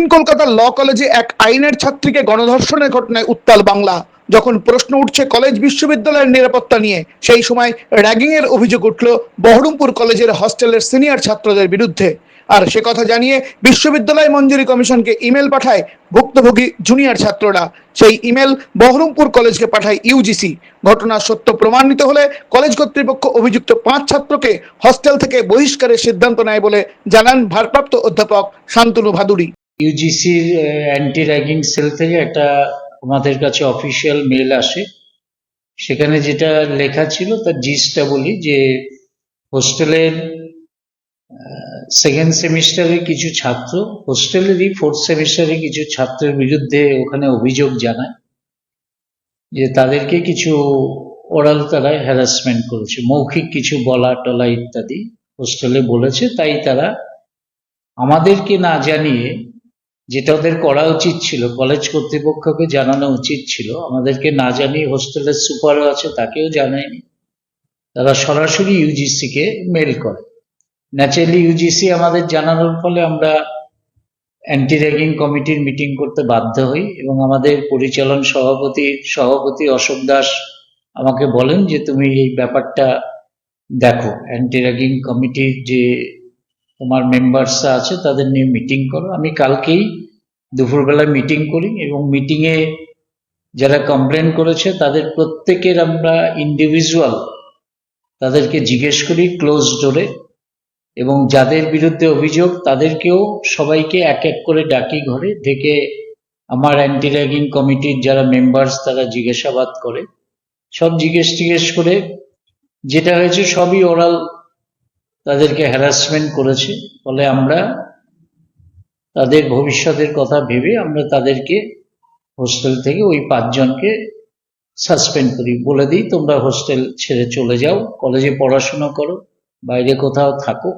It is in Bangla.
দক্ষিণ কলকাতার ল কলেজে এক আইনের ছাত্রীকে গণধর্ষণের ঘটনায় উত্তাল বাংলা। যখন প্রশ্ন উঠছে কলেজ বিশ্ববিদ্যালয়ের নিরাপত্তা নিয়ে, সেই সময় র্যাগিংয়ের অভিযোগ উঠল বহরমপুর কলেজের হস্টেলের সিনিয়র ছাত্রদের বিরুদ্ধে। আর সে কথা জানিয়ে বিশ্ববিদ্যালয় মঞ্জুরি কমিশনকে ইমেল পাঠায় ভুক্তভোগী জুনিয়র ছাত্ররা। সেই ইমেল বহরমপুর কলেজকে পাঠায় ইউজিসি ঘটনার সত্য প্রমাণিত হলে কলেজ কর্তৃপক্ষ অভিযুক্ত পাঁচ ছাত্রকে হস্টেল থেকে বহিষ্কারের সিদ্ধান্ত নেয় বলে জানান ভারপ্রাপ্ত অধ্যাপক শান্তনু ভাদুরী ইউজিসির অ্যান্টি র্যাগিং সেল থেকে একটা আমাদের কাছে অফিসিয়াল মেল আসে। সেখানে যেটা লেখা ছিল, তার জিসটা বলি, যে হোস্টেলের সেকেন্ড সেমিস্টারের কিছু ছাত্র, হোস্টেলেরই ফোর্থ সেমিস্টারে কিছু ছাত্রের বিরুদ্ধে ওখানে অভিযোগ জানায়, যে তাদেরকে কিছু ওরাল তারা হ্যারাসমেন্ট করেছে, মৌখিক কিছু বলা টলা ইত্যাদি হোস্টেলে বলেছে, তাই তারা আমাদেরকে না জানিয়ে যেটা ওদের করা উচিত ছিল কলেজ কর্তৃপক্ষকে জানানো উচিত ছিল। আমাদেরকে না জানিয়ে হোস্টেলের সুপারও আছে, তাকেও জানায়নি। তারা সরাসরি ইউজিসি কে মেল করে। ন্যাচারালি ইউজিসি আমাদের জানানোর ফলে আমরা অ্যান্টি র্যাগিং কমিটির মিটিং করতে বাধ্য হই এবং আমাদের পরিচালন সভাপতির সভাপতি অশোক দাস আমাকে বলেন যে, তুমি এই ব্যাপারটা দেখো। অ্যান্টি র্যাগিং কমিটির যে তোমার মেম্বার্সরা আছে, তাদের নিয়ে মিটিং করো। আমি কালকেই দুপুরবেলায় মিটিং করি এবং মিটিংয়ে যারা কমপ্লেন করেছে, তাদের প্রত্যেকের আমরা ইন্ডিভিজুয়াল তাদেরকে জিজ্ঞেস করি ক্লোজ ডোরে এবং যাদের বিরুদ্ধে অভিযোগ, তাদেরকেও সবাইকে এক এক করে ডাকি ঘরে ডেকে আমার অ্যান্টি র্যাগিং কমিটির যারা মেম্বার্স তারা জিজ্ঞাসাবাদ করে। সব জিজ্ঞেস টিজ্ঞেস করে যেটা হয়েছে সবই ওরাল তাদেরকে হ্যারাসমেন্ট করেছে। ফলে আমরা তাদের ভবিষ্যতের কথা ভেবে আমরা তাদেরকে হোস্টেল থেকে ওই পাঁচজনকে সাসপেন্ড করি। বলে দিই, তোমরা হোস্টেল ছেড়ে চলে যাও কলেজে পড়াশোনা করো, বাইরে কোথাও থাকো।